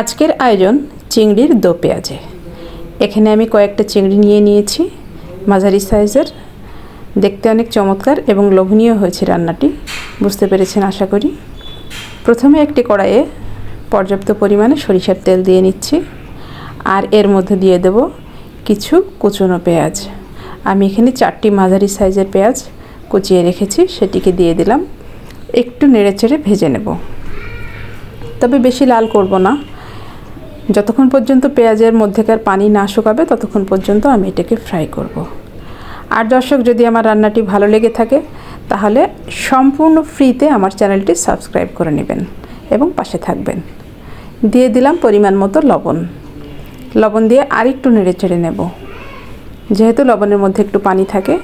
আজকের আয়োজন চিংড়ির দো পেঁয়াজে। এখানে আমি কয়েকটা চিংড়ি নিয়ে নিয়েছি, মাঝারি সাইজের। দেখতে অনেক চমৎকার এবং লোভনীয় হয়েছে রান্নাটি, বুঝতে পেরেছেন আশা করি। প্রথমে একটি কড়াইয়ে পর্যাপ্ত পরিমাণে সরিষার তেল দিয়ে নিচ্ছি, আর এর মধ্যে দিয়ে দেব কিছু কুচনো পেঁয়াজ। আমি এখানে চারটি মাঝারি সাইজের পেঁয়াজ কুচিয়ে রেখেছি, সেটিকে দিয়ে দিলাম। একটু নেড়েচেড়ে ভেজে নেব। তবে বেশি লাল করব না। যতক্ষণ পর্যন্ত পেঁয়াজের মধ্যেকার পানি না শুকাবে, ততক্ষণ পর্যন্ত আমি এটাকে ফ্রাই করব। আর দর্শক, যদি আমার রান্নাটি ভালো লেগে থাকে, তাহলে সম্পূর্ণ ফ্রিতে আমার চ্যানেলটি সাবস্ক্রাইব করে নেবেন এবং পাশে থাকবেন। দিয়ে দিলাম পরিমাণ মতো লবণ। লবণ দিয়ে আরেকটু নেড়ে চেড়ে নেব। যেহেতু লবণের মধ্যে একটু পানি থাকে,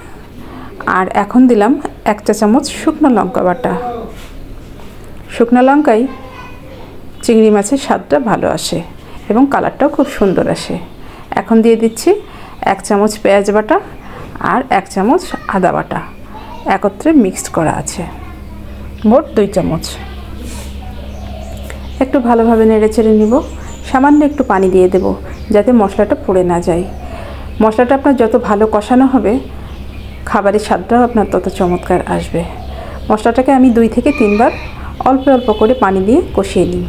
আর এখন দিলাম এক চা চামচ শুকনো লঙ্কা বাটা। শুকনো লঙ্কায় চিংড়ি মাছের স্বাদটা ভালো আসে। এবং কালারটাও খুব সুন্দর আসে। এখন দিয়ে দিচ্ছি এক চামচ পেঁয়াজ বাটা আর এক চামচ আদা বাটা। একত্রে মিক্সড করা আছে। মোট দুই চামচ। একটু ভালোভাবে নেড়ে চেড়ে নিব। সামান্য একটু পানি দিয়ে দেব যাতে মশলাটা পুড়ে না যায়। মশলাটা আপনার যত ভালো কষানো হবে, খাবারের স্বাদটাও আপনার তত চমৎকার আসবে। মশলাটাকে আমি দুই থেকে তিনবার অল্প অল্প করে পানি দিয়ে কষিয়ে নিই।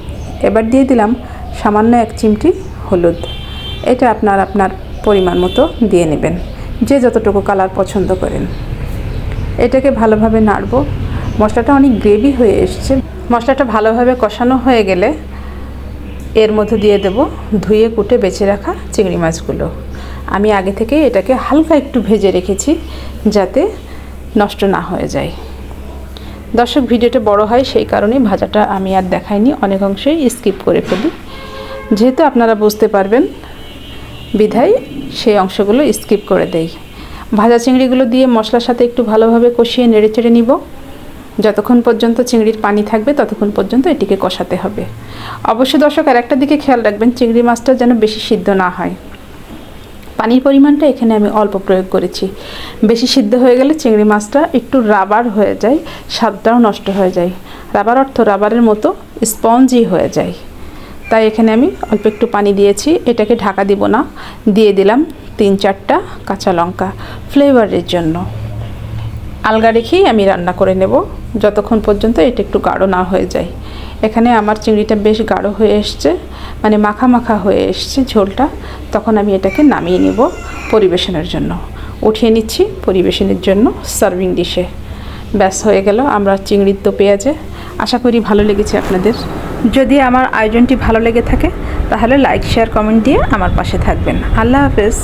এবার দিয়ে দিলাম সামান্য এক চিমটি হলুদ। এটা আপনার আপনার পরিমাণ মতো দিয়ে নেবেন। যে যতটুকু কালার পছন্দ করেন। এটাকে ভালোভাবে নাড়ব। মশলাটা অনেক গ্রেভি হয়ে এসছে। মশলাটা ভালোভাবে কষানো হয়ে গেলে এর মধ্যে দিয়ে দেব ধুয়ে কুটে বেছে রাখা চিংড়ি মাছগুলো। আমি আগে থেকে এটাকে হালকা একটু ভেজে রেখেছি যাতে নষ্ট না হয়ে যায়। দর্শক, ভিডিওটা বড় হয় সেই কারণে ভাজাটা আমি আর দেখাইনি। অনেক অংশেই স্কিপ করে ফেলি। যেহেতু আপনারা বুঝতে পারবেন বিধায় সেই অংশগুলো স্কিপ করে দেই। ভাজা চিংড়িগুলো দিয়ে মশলার সাথে একটু ভালোভাবে কষিয়ে নেড়ে চেড়ে নিব। যতক্ষণ পর্যন্ত চিংড়ির পানি থাকবে, ততক্ষণ পর্যন্ত এটিকে কষাতে হবে। অবশ্যই দর্শক আর একটা দিকে খেয়াল রাখবেন, চিংড়ি মাছটা যেন বেশি সিদ্ধ না হয়। পানির পরিমাণটা এখানে আমি অল্প প্রয়োগ করেছি। বেশি সিদ্ধ হয়ে গেলে চিংড়ি মাছটা একটু রাবার হয়ে যায়, স্বাদটাও নষ্ট হয়ে যায়। রাবার অর্থ রাবারের মতো স্পঞ্জি হয়ে যায়। তাই এখানে আমি অল্প একটু পানি দিয়েছি। এটাকে ঢাকা দিব না। দিয়ে দিলাম তিন চারটা কাঁচা লঙ্কা ফ্লেভারের জন্য। আলগা রেখেই আমি রান্না করে নেব। যতক্ষণ পর্যন্ত এটা একটু গাঢ় না হয়ে যায়। এখানে আমার চিংড়িটা বেশ গাঢ় হয়ে এসছে। মানে মাখা মাখা হয়ে এসছে ঝোলটা। তখন আমি এটাকে নামিয়ে নেব পরিবেশনের জন্য। উঠিয়ে নিচ্ছি পরিবেশনের জন্য সার্ভিং ডিশে। ব্যাস, হয়ে গেল আমরা চিংড়ির তো পেঁয়াজে। আশা করি ভালো লেগেছে আপনাদের। যদি আমার আয়োজনটি ভালো লেগে থাকে, তাহলে লাইক শেয়ার কমেন্ট দিয়ে আমার পাশে থাকবেন। আল্লাহ হাফেজ।